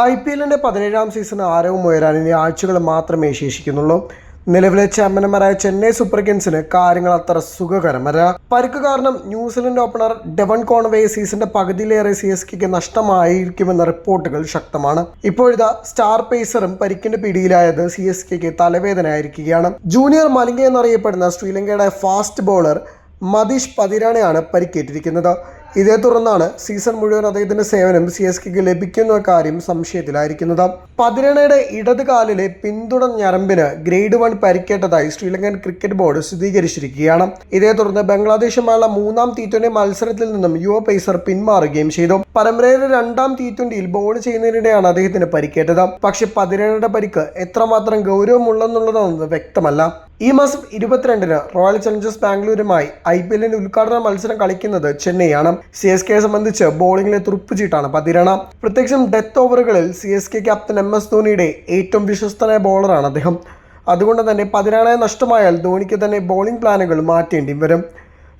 I P എല്ലിന്റെ പതിനേഴാം season ആരവും ഉയരാൻ ഇനി ആഴ്ചകൾ മാത്രമേ ശേഷിക്കുന്നുള്ളൂ. നിലവിലെ ചാമ്പ്യന്മാരായ ചെന്നൈ സൂപ്പർ കിങ്സിന് കാര്യങ്ങൾ അത്ര സുഖകരമല്ല. പരുക്ക് കാരണം ന്യൂസിലൻഡ് ഓപ്പണർ ഡെവൺ കോൺവേ സീസണിന്റെ പകുതിയിലേറെ സി എസ് കെക്ക് നഷ്ടമായിരിക്കുമെന്ന റിപ്പോർട്ടുകൾ ശക്തമാണ്. ഇപ്പോഴിതാ സ്റ്റാർ പേസറും പരിക്കിന്റെ പിടിയിലായത് സി എസ് കെക്ക് തലവേദനയായിരിക്കുകയാണ്. ജൂനിയർ മലിംഗ എന്നറിയപ്പെടുന്ന ശ്രീലങ്കയുടെ ഫാസ്റ്റ് ബോളർ മതീഷ് പതിരാണയാണ് പരിക്കേറ്റിരിക്കുന്നത്. ഇതേ തുടർന്നാണ് സീസൺ മുഴുവൻ അദ്ദേഹത്തിന്റെ സേവനം സി എസ് കെക്ക് ലഭിക്കുന്ന കാര്യം സംശയത്തിലായിരിക്കുന്നത്. പതിരണയുടെ ഇടത് കാലിലെ പിന്തുണ ഞരമ്പിന് ഗ്രേഡ് വൺ പരിക്കേറ്റതായി ശ്രീലങ്കൻ ക്രിക്കറ്റ് ബോർഡ് സ്ഥിരീകരിച്ചിരിക്കുകയാണ്. ഇതേ തുടർന്ന് ബംഗ്ലാദേശുമായുള്ള മൂന്നാം ടി ട്വന്റി മത്സരത്തിൽ നിന്നും യുവ പേസർ പിന്മാറുകയും ചെയ്തു. പരമ്പരയിലെ രണ്ടാം ടി ട്വന്റിയിൽ ബോൾ ചെയ്യുന്നതിനിടെയാണ് അദ്ദേഹത്തിന് പരിക്കേറ്റത്. പക്ഷെ പതിനേഴയുടെ പരിക്ക് എത്രമാത്രം ഗൗരവമുള്ളെന്നുള്ളതെന്നത് വ്യക്തമല്ല. ഈ മാസം ഇരുപത്തിരണ്ടിന് റോയൽ ചലഞ്ചേഴ്സ് ബാംഗ്ലൂരുമായി ഐ പി എല്ലിന്റെ ഉദ്ഘാടന മത്സരം കളിക്കുന്നത് ചെന്നൈയാണ്. സി എസ് കെയെ സംബന്ധിച്ച് ബോളിംഗിലെ തുറുപ്പുചീട്ടാണ് പതിരണ. പ്രത്യേകിച്ചും death ഓവറുകളിൽ C S K captain M S ധോണിയുടെ ഏറ്റവും വിശ്വസ്തനായ ബോളറാണ് അദ്ദേഹം. അതുകൊണ്ട് തന്നെ പതിരാണയ നഷ്ടമായാൽ ധോണിക്ക് തന്നെ ബോളിംഗ് പ്ലാനുകൾ മാറ്റേണ്ടി വരും.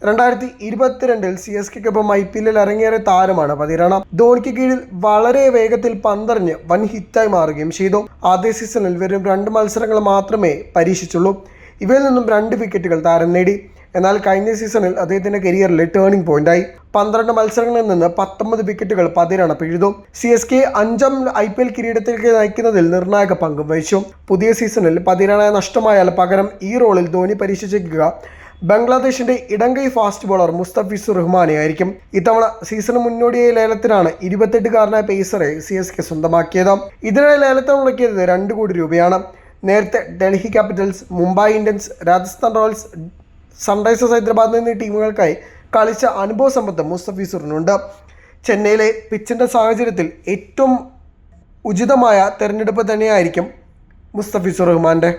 രണ്ടായിരത്തി ഇരുപത്തിരണ്ടിൽ സി എസ് കെക്കൊപ്പം ഐ പി എല്ലിൽ ഇറങ്ങിയേറെ താരമാണ് പതിരണ. ധോണിക്ക് കീഴിൽ വളരെ വേഗത്തിൽ പന്തറിഞ്ഞ് വൻ ഹിറ്റായി മാറുകയും ചെയ്തു. ആദ്യ സീസണിൽ വെറും രണ്ട് മത്സരങ്ങൾ മാത്രമേ പരീക്ഷിച്ചുള്ളൂ. ഇവയിൽ നിന്നും രണ്ട് വിക്കറ്റുകൾ താരം നേടി. എന്നാൽ കഴിഞ്ഞ സീസണിൽ അദ്ദേഹത്തിന്റെ കരിയറിലെ ടേണിംഗ് പോയിന്റായി പന്ത്രണ്ട് മത്സരങ്ങളിൽ നിന്ന് പത്തൊമ്പത് വിക്കറ്റുകൾ പതിരണ പിഴുതു. സി എസ് കെ അഞ്ചാം ഐ പി എൽ കിരീടത്തിലേക്ക് നയിക്കുന്നതിൽ നിർണായക പങ്കും വഹിച്ചു. പുതിയ സീസണിൽ പതിരണ നഷ്ടമായാൽ പകരം ഈ റോളിൽ ധോനി പരീക്ഷിച്ചേക്കുക. ബംഗ്ലാദേശിന്റെ ഇടങ്കൈ ഫാസ്റ്റ് ബോളർ മുസ്തഫിസ് റഹ്മാനെ ആയിരിക്കും. ഇത്തവണ സീസണ് മുന്നോടിയായ ലേലത്തിനാണ് ഇരുപത്തെട്ടുകാരനായ പേസറെ സി എസ് കെ സ്വന്തമാക്കിയത്. ഇതിനിടെ ലേലത്തിന് മുടക്കിയത് രണ്ട് കോടി രൂപയാണ്. നേരത്തെ Delhi capitals Mumbai Indians Rajasthan royals sunrisers Hyderabad എന്നീ ടീമുകൾക്കായി കളിച്ച അനുഭവ സമ്പത്ത് മുസ്തഫീസുറിനുണ്ട് ചെന്നൈയിലെ പിച്ചിന്റെ സാഹചര്യത്തിൽ ഏറ്റവും ഉചിതമായ തിരഞ്ഞെടുപ്പ് തന്നെയായിരിക്കും മുസ്തഫീസുർ റഹ്മാന്റെ